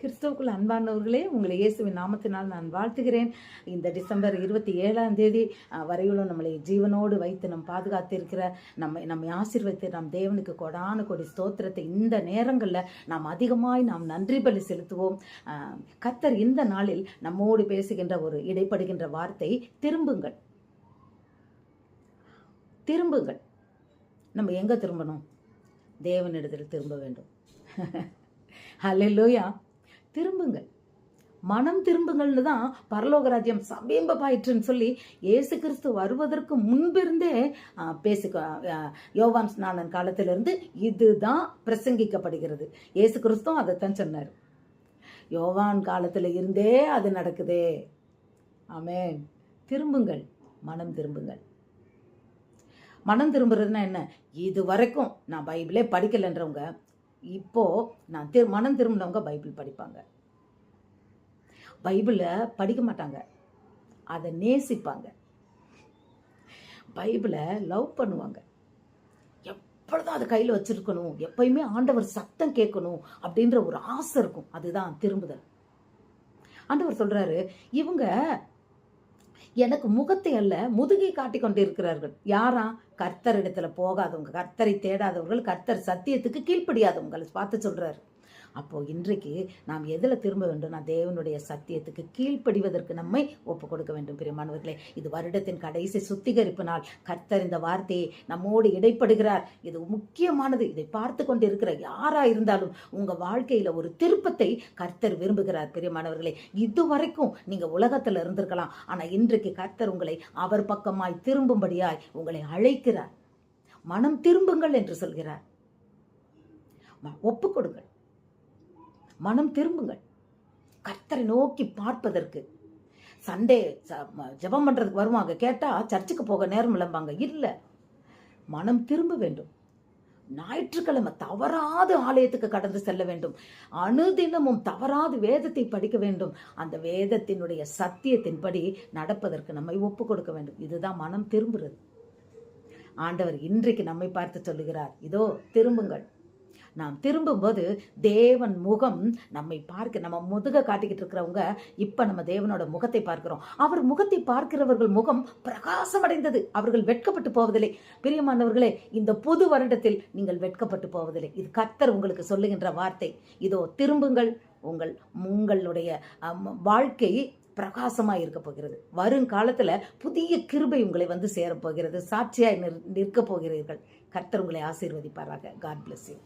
கிறிஸ்தவுக்குள் அன்பானவர்களே உங்களை இயேசுவின் நாமத்தினால் நான் வாழ்த்துகிறேன். இந்த டிசம்பர் இருபத்தி ஏழாம் தேதி வரையிலும் நம்மளை ஜீவனோடு வைத்து நம் பாதுகாத்திருக்கிற நம்ம நம்மை ஆசீர்வதித்து நம் தேவனுக்கு கொடான கொடி ஸ்தோத்திரத்தை இந்த நேரங்களில் நாம் அதிகமாய் நாம் நன்றி பலி செலுத்துவோம். கத்தர் இந்த நாளில் நம்மோடு பேசுகின்ற ஒரு இடைப்படுகின்ற வார்த்தை திரும்புங்கள். திரும்புங்கள். நம்ம எங்கே திரும்பணும்? தேவனிடத்தில் திரும்ப வேண்டும். ஹலோ லூயா திரும்புங்கள் மனம் திரும்புங்கள்னு தான் பரலோக ராஜ்யம் சமீபமாயிற்றுன்னு சொல்லி ஏசு கிறிஸ்து வருவதற்கு முன்பிருந்தே பேசிக்க பேசு யோவான் ஸ்நானன் காலத்திலிருந்து இதுதான் பிரசங்கிக்கப்படுகிறது. ஏசு கிறிஸ்துவும் அதைத்தான் சொன்னார். யோவான் காலத்தில் இருந்தே அது நடக்குதே. ஆமே திரும்புங்கள். மனம் திரும்புங்கள். மனம் திரும்புறதுன்னா என்ன? இது வரைக்கும் நான் பைபிளே படிக்கலைன்றவங்க இப்போது நான் திரு மனம் திரும்பினவங்க பைபிள் படிப்பாங்க. பைபிளை படிக்க மாட்டாங்க. அதை நேசிப்பாங்க. பைபிளை லவ் பண்ணுவாங்க. எப்பொழுதும் அதை கையில் வச்சுருக்கணும். எப்பயுமே ஆண்டவர் சத்தம் கேட்கணும் அப்படின்ற ஒரு ஆசை இருக்கும். அதுதான் திரும்புதல். ஆண்டவர் சொல்கிறாரு இவங்க எனக்கு முகத்தை அல்ல முதுகை காட்டிக் கொண்டிருக்கிறார்கள். யாரா? கர்த்தரிடத்துல போகாதவங்க. கர்த்தரை தேடாதவர்கள் கர்த்தர் சத்தியத்துக்கு கீழ்ப்படியாதவங்களை பார்த்து சொல்றாரு. அப்போ இன்றைக்கு நாம் எதில் திரும்ப வேண்டும்? நான் தேவனுடைய சத்தியத்துக்கு கீழ்ப்படிவதற்கு நம்மை ஒப்பு கொடுக்க வேண்டும் பிரியமானவர்களே. இது வருடத்தின் கடைசி சுத்திகரிப்பு நாள் கர்த்தர் இந்த வார்த்தையை நம்மோடு இடைப்படுகிறார். இது முக்கியமானது. இதை பார்த்து கொண்டிருக்கிற யாரா இருந்தாலும் உங்க வாழ்க்கையில ஒரு திருப்பத்தை கர்த்தர் விரும்புகிறார் பிரியமானவர்களே. இதுவரைக்கும் நீங்க உலகத்துல இருந்திருக்கலாம். ஆனா இன்றைக்கு கர்த்தர் உங்களை அவர் பக்கமாய் திரும்பும்படியாய் உங்களை அழைக்கிறார். மனம் திரும்புங்கள் என்று சொல்கிறார். ஒப்புக்கொடுங்கள். கொடுங்கள் மனம் திரும்புங்கள். கர்த்தரை நோக்கி பார்ப்பதற்கு. சண்டே ச- பண்ணுறதுக்கு ஜெபம் வருவாங்க. கேட்டால் சர்ச்சுக்கு போக நேரம் இல்லம்பாங்க இல்லை. மனம் திரும்ப வேண்டும். ஞாயிற்றுக்கிழமை தவறாது ஆலயத்துக்கு கடந்து செல்ல வேண்டும். அனுதினமும் தவறாது வேதத்தை படிக்க வேண்டும். அந்த வேதத்தினுடைய சத்தியத்தின்படி நடப்பதற்கு நம்மை ஒப்பு கொடுக்க வேண்டும். இதுதான் மனம் திரும்புறது. ஆண்டவர் இன்றைக்கு நம்மை பார்த்து சொல்லுகிறார். இதோ திரும்புங்கள். நாம் திரும்பும்போது தேவன் முகம் நம்மை பார்க்க நம்ம முதுக காட்டிக்கிட்டு இருக்கிறவங்க இப்போ நம்ம தேவனோட முகத்தை பார்க்கிறோம். அவர் முகத்தை பார்க்கிறவர்கள் முகம் பிரகாசமடைந்தது. அவர்கள் வெட்கப்பட்டு போவதில்லை. பிரியமானவர்களே இந்த புது வருடத்தில் நீங்கள் வெட்கப்பட்டு போவதில்லை. இது கர்த்தர் உங்களுக்கு சொல்லுகின்ற வார்த்தை. இதோ திரும்புங்கள். உங்கள் உங்களுடைய வாழ்க்கை பிரகாசமாக இருக்க போகிறது. வருங்காலத்துல புதிய கிருபை உங்களை வந்து சேரப்போகிறது சாட்சியாய் நிற் நிற்க போகிறீர்கள். கர்த்தர் உங்களை ஆசீர்வதிப்பாராக. God bless you